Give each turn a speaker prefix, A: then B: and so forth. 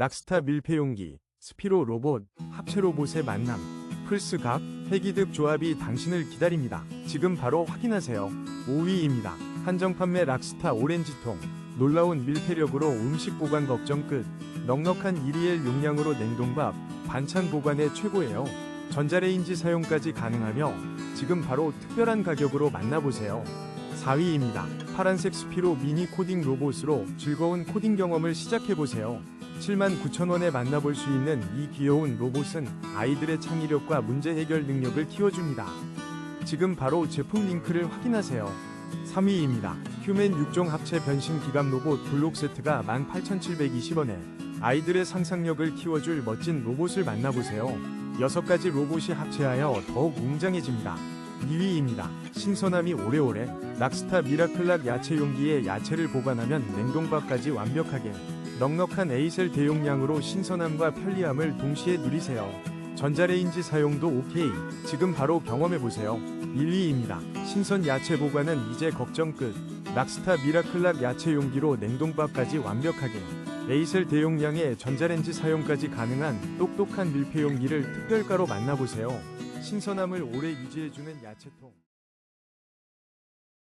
A: 락스타 밀폐용기, 스피로 로봇, 합체 로봇의 만남, 플스각, 회기득 조합이 당신을 기다립니다. 지금 바로 확인하세요. 5위입니다. 한정 판매 락스타 오렌지통. 놀라운 밀폐력으로 음식 보관 걱정 끝. 넉넉한 1리엘 용량으로 냉동밥, 반찬 보관에 최고예요. 전자레인지 사용까지 가능하며 지금 바로 특별한 가격으로 만나보세요. 4위입니다. 파란색 스피로 미니 코딩 로봇으로 즐거운 코딩 경험을 시작해보세요. 79,000원에 만나볼 수 있는 이 귀여운 로봇은 아이들의 창의력과 문제 해결 능력을 키워줍니다. 지금 바로 제품 링크를 확인하세요. 3위입니다. 휴맨 6종 합체 변신 기감 로봇 블록 세트가 18,720원에 아이들의 상상력을 키워줄 멋진 로봇을 만나보세요. 6가지 로봇이 합체하여 더욱 웅장해집니다. 2위입니다. 신선함이 오래오래 락스타 미라클락 야채 용기에 야채를 보관하면 냉동밥까지 완벽하게 넉넉한 에이셀 대용량으로 신선함과 편리함을 동시에 누리세요. 전자레인지 사용도 오케이. 지금 바로 경험해보세요. 1위입니다. 신선 야채 보관은 이제 걱정 끝. 락스타 미라클락 야채 용기로 냉동밥까지 완벽하게. 에이셀 대용량의 전자레인지 사용까지 가능한 똑똑한 밀폐 용기를 특별가로 만나보세요. 신선함을 오래 유지해주는 야채통.